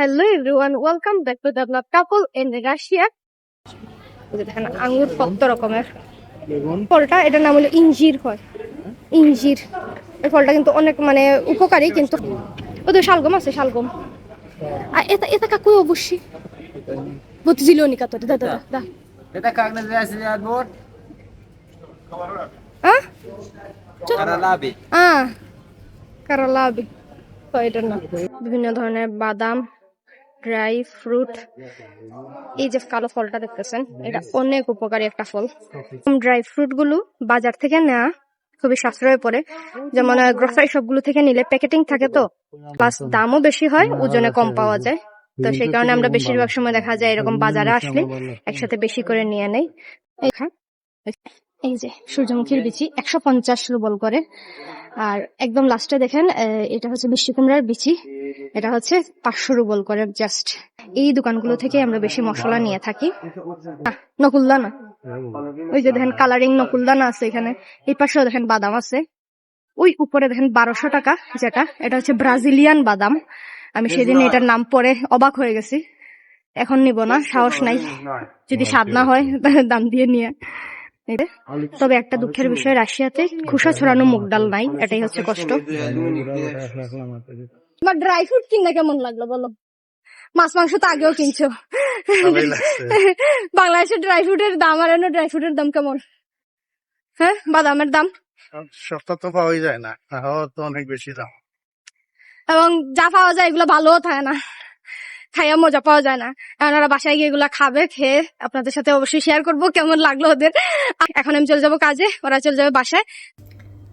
Hello everyone welcome back to develop couple in Russia দেখেন আঙ্গুর কত রকমের। ফলটা এটার নাম হলো ইঞ্জির হয়। ইঞ্জির। এই ফলটা কিন্তু অনেক মানে উপকারী কিন্তু ওদের শালগম আছে শালগম। হ্যাঁ। আর এটা এটা কাকু অবশ্যই। বুঝছিল নি কাতো দাদা দাদা। হ্যাঁ। এটা কাগলে যে আছে আর বোট? হ্যাঁ কারালাবি কারালাবি এটার নাম। বিভিন্ন ধরনের বাদাম ড্রাই ফ্রুট। এই যে কালো ফলটা দেখতেছেন এটা অনেক উপকারী একটা ফল। ড্রাই ফ্রুটগুলো বাজার থেকে নেওয়া খুবই সাশ্রয় পড়ে। যেমন গ্রসারি সবগুলো থেকে নিলে প্যাকেটিং থাকে তো প্লাস দামও বেশি হয় ওজনে কম পাওয়া যায়। তো সেই কারণে আমরা বেশিরভাগ সময় দেখা যায় এরকম বাজারে আসলে একসাথে বেশি করে নিয়ে নেই। এই এই যে সূর্যমুখীর বিচি একশো পঞ্চাশ রুবল করে। আর একদম লাস্টে দেখেন এটা হচ্ছে মিষ্টি কুমড়ার বিচি। এটা হচ্ছে পাঁচশো রুবল করে জাস্ট এই দোকানগুলো থেকে আমরা বেশি মশলা নিয়ে থাকি। নকুলদানা। ওই যে দেখেন কালারিং নকুলদানা আছে এখানে। এই পাশেও দেখেন বাদাম আছে। ওই উপরে দেখেন বারোশো টাকা যেটা। এটা হচ্ছে ব্রাজিলিয়ান বাদাম। আমি সেদিন এটার নাম পরে অবাক হয়ে গেছি। এখন নিব না সাহস নাই। যদি স্বাদ না হয় দাম দিয়ে নিয়ে। তবে একটা দুঃখের বিষয় রাশিয়াতে খুশা ছড়ানো মুগ ডাল নাই এটাই হচ্ছে কষ্ট। তোমার ড্রাই ফ্রুট কিনলে কেমন লাগল বলো? মাছ মাংস তো আগেও কিনছো। বাংলাদেশের ড্রাই ফ্রুটের দাম আর ড্রাই ফ্রুটের দাম কেমন? হ্যাঁ বাদামের দাম? সস্তা তো পাওয়াই যায় না তাও তো অনেক বেশি দাম। এবং যা পাওয়া যায় এগুলো ভালোও থাকে না। খাইয়া মজা পাওয়া যায় না। ওরা বাসায় গিয়ে এগুলা খাবে, খেয়ে আপনাদের সাথে অবশ্যই শেয়ার করব কেমন লাগল ওদের। এখন আমি চলে যাব কাজে, ওরা চলে যাবে বাসায়।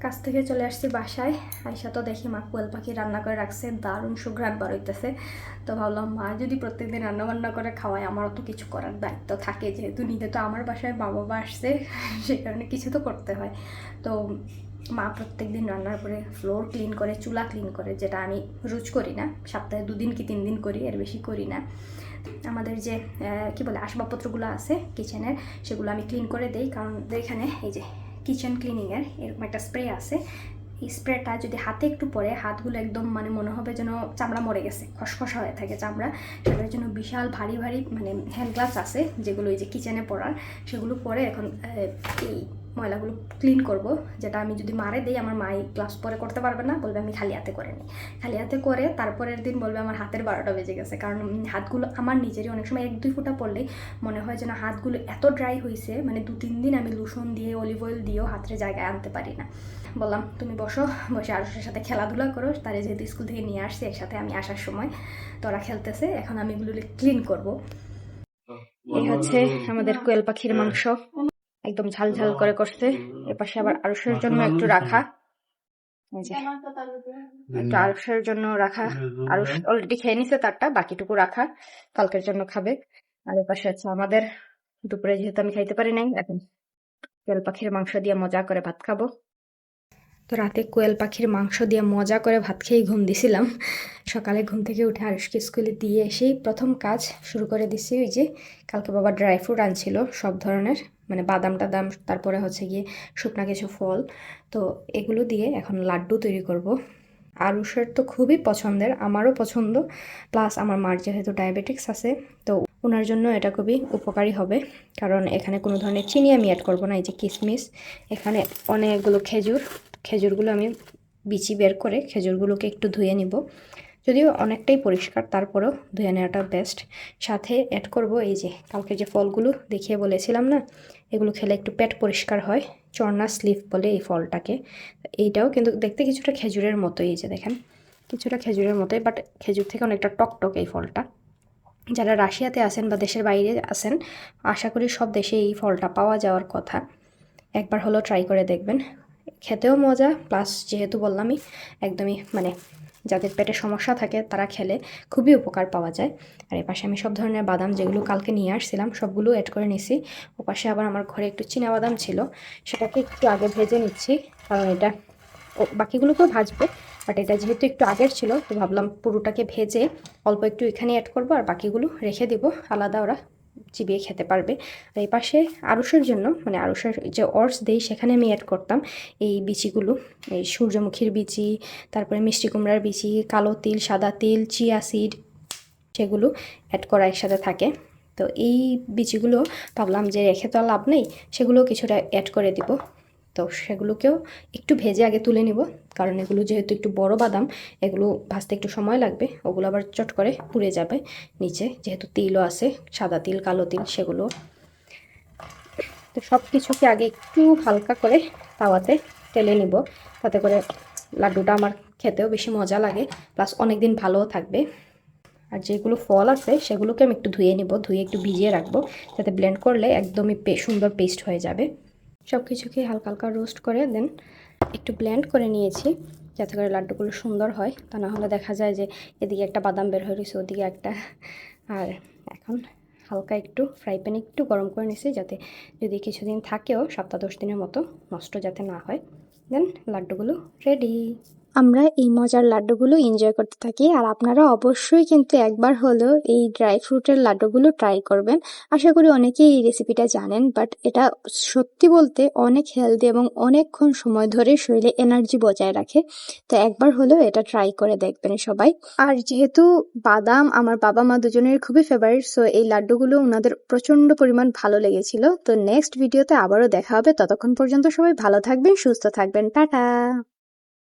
কাজ থেকে চলে আসছি বাসায়। আইসা তো দেখি মা কোয়েল পাখি রান্না করে রাখছে, দারুণ সুঘ্রাণ বার হইতেছে। তো ভাবলাম, মা যদি প্রত্যেকদিন রান্না বান্না করে খাওয়ায়, আমারও তো কিছু করার দায়িত্ব থাকে। যেহেতু নিজে তো আমার বাসায় মা বাবা আসছে, সেই কারণে কিছু তো করতে হয়। তো মা প্রত্যেকদিন রান্নার পরে ফ্লোর ক্লিন করে, চুলা ক্লিন করে, যেটা আমি রোজ করি না, সপ্তাহে দুদিন কি তিন দিন করি, এর বেশি করি না। আমাদের যে কি বলে, আসবাবপত্রগুলো আছে কিচেনের সেগুলো আমি ক্লিন করে দেই, কারণ এখানে এই যে কিচেন ক্লিনিংয়ের এরকম একটা স্প্রে আছে। এই স্প্রেটা যদি হাতে একটু পরে হাতগুলো একদম মানে মনে হবে যেন চামড়া মরে গেছে, খসখসা হয়ে থাকে চামড়া। সেটার জন্য বিশাল ভারী ভারী মানে হ্যান্ড গ্লাভস আছে, যেগুলো এই যে কিচেনে পরার, সেগুলো পরে এখন এই ময়লাগুলো ক্লিন করব যেটা আমি যদি মারে দিই আমার মা ক্লাস পরে করতে পারবে না বলবে আমি খালি হাতে করে নিই খালি হাতে করে তারপরের দিন বলবে আমার হাতের বারোটা বেজে গেছে কারণ হাতগুলো আমার নিজেরই অনেক সময় এক দুই ফোঁটা পড়লেই মনে হয় যেন হাতগুলো এত ড্রাই হয়েছে মানে দু তিন দিন আমি লোশন দিয়ে অলিভ অয়েল দিয়েও হাতের জায়গায় আনতে পারি না। বললাম তুমি বসো বসে আরুষের সাথে খেলাধুলা করো তারা যেহেতু স্কুল থেকে নিয়ে আসছে একসাথে আমি আসার সময় তোরা খেলতেছে এখন আমি এগুলো ক্লিন করব। এই হচ্ছে আমাদের কোয়েল পাখির মাংস। একদম ঝাল ঝাল করে করছে। এপাশে আবার আরসের জন্য একটু রাখা। এই একটু আরুষের জন্য রাখা। আরুষ অলরেডি খেয়ে নিছে তারটা বাকিটুকু রাখা। কালকের জন্য খাবে। আর এপাশে আছে আমাদের। দুপুরে যেহেতু আমি খাইতে পারি নাই এখন তেল পাখির মাংস দিয়ে মজা করে ভাত খাব। তো রাতে কোয়েল পাখির মাংস দিয়ে মজা করে ভাত খেয়ে ঘুম দিছিলাম। সকালে ঘুম থেকে উঠে আরুষকে স্কুলে দিয়ে এসেই প্রথম কাজ শুরু করে দিছি ওই যে কালকে বাবা ড্রাই ফ্রুট আনছিল সব ধরনের মানে বাদাম টাদাম, তারপরে হচ্ছে গিয়ে শুকনা কিছু ফল। তো এগুলো দিয়ে এখন লাড্ডু তৈরি করব। আরুষের তো খুবই পছন্দের, আমারও পছন্দ। প্লাস আমার মার যেহেতু ডায়াবেটিক্স আছে, তো ওনার জন্য এটা খুবই উপকারী হবে। কারণ এখানে কোনো ধরনের চিনি আমি অ্যাড করব না, এই যে কিশমিশ এখানে অনেকগুলো খেজুর খেজুরগুলো আমি বিচি বের করে খেজুরগুলোকে একটু ধুয়ে নিব। যদিও অনেকটাই পরিষ্কার, তারপরেও ধুয়ে নেওয়াটা বেস্ট সাথে অ্যাড করব এই যে কালকে যে ফলগুলো দেখিয়ে বলেছিলাম না, এগুলো খেলে একটু পেট পরিষ্কার হয়, চর্না স্লিপ বলে এই ফলটাকে। এইটাও কিন্তু দেখতে কিছুটা খেজুরের মতোই এই যে দেখেন, কিছুটা খেজুরের মতোই বাট খেজুর থেকে অনেকটা টকটক এই ফলটা। যারা রাশিয়াতে আছেন বা দেশের বাইরে আছেন, আশা করি সব দেশে এই ফলটা পাওয়া যাওয়ার কথা। একবার হলো ট্রাই করে দেখবেন। খেতেও মজা প্লাস যেহেতু বললামই, একদমই মানে যাদের পেটে সমস্যা থাকে তারা খেলে, খুবই উপকার পাওয়া যায়। আর এপাশে আমি সব ধরনের বাদাম যেগুলো কালকে নিয়ে আসছিলাম, সবগুলো অ্যাড করে নিছি। ওপাশে আবার আমার ঘরে একটু চীনা বাদাম ছিল, সেটাকে একটু আগে ভেজে নিচ্ছি, কারণ এটা বাকিগুলোকেও ভাজবো বাট এটা যেহেতু একটু আগের ছিল, তো ভাবলাম পুরোটাকে ভেজে অল্প একটু এখানে অ্যাড করব, আর বাকিগুলো রেখে দিব, আলাদা ওরা চিবিয়ে খেতে পারবে। আর এই পাশে আরুষের জন্য মানে আরুষের যে অর্স দেই, সেখানে আমি অ্যাড করতাম এই বিচিগুলো। এই সূর্যমুখীর বিচি, তারপরে মিষ্টি কুমড়ার বিচি, কালো তিল, সাদা তিল, চিয়া সিড, সেগুলো অ্যাড করা একসাথে থাকে। তো এই বিচিগুলো ভাবলাম যে রেখে তো লাভ নেই সেগুলো কিছুটা অ্যাড করে দিব। তো সেগুলোকেও একটু ভেজে আগে তুলে নিব। কারণ এগুলো যেহেতু একটু বড় বাদাম, এগুলো ভাজতে একটু সময় লাগবে। ওগুলো আবার চট করে পুড়ে যাবে নিচে। যেহেতু তিলও আছে, সাদা তিল, কালো তিল, সেগুলো। তো সব কিছুকে আগে একটু হালকা করে তাওয়াতে তেলে নিব। তাতে করে লাড্ডুটা আমার খেতেও বেশি মজা লাগে। প্লাস অনেক দিন ভালোও থাকবে। আর যেগুলো ফল আছে, সেগুলোকে আমি একটু ধুয়ে নিব। ধুয়ে একটু ভিজিয়ে রাখব। যাতে ব্লেন্ড করলে একদমই সুন্দর পেস্ট হয়ে যাবে। সব কিছুকে হালকা হালকা রোস্ট করে দেন একটু ব্ল্যান্ড করে নিয়েছি যাতে করে লাড্ডুগুলো সুন্দর হয়। তা না হলে দেখা যায় যে এদিকে একটা বাদাম বের হয়ে রয়েছে ওদিকে একটা। আর এখন হালকা একটু ফ্রাই প্যান একটু গরম করে নিয়েছি যাতে যদি কিছুদিন থাকেও, সপ্তাহ দশ দিনের মতো নষ্ট যাতে না হয় দেন লাড্ডুগুলো রেডি আমরা এই মজার লাড্ডুগুলো এনজয় করতে থাকি। আর আপনারা অবশ্যই কিন্তু একবার হলেও এই ড্রাই ফ্রুটের লাড্ডুগুলো ট্রাই করবেন। আশা করি অনেকেই এই রেসিপিটা জানেন বাট এটা সত্যি বলতে অনেক হেলদি এবং অনেকক্ষণ সময় ধরে শরীরে এনার্জি বজায় রাখে। তো একবার হলেও এটা ট্রাই করে দেখবেন সবাই। আর যেহেতু বাদাম আমার বাবা মা দুজনের খুবই ফেভারিট সো এই লাড্ডুগুলো ওনাদের প্রচণ্ড পরিমাণ ভালো লেগেছিল। তো নেক্সট ভিডিওতে আবারও দেখা হবে। ততক্ষণ পর্যন্ত সবাই ভালো থাকবেন, সুস্থ থাকবেন। টাটা!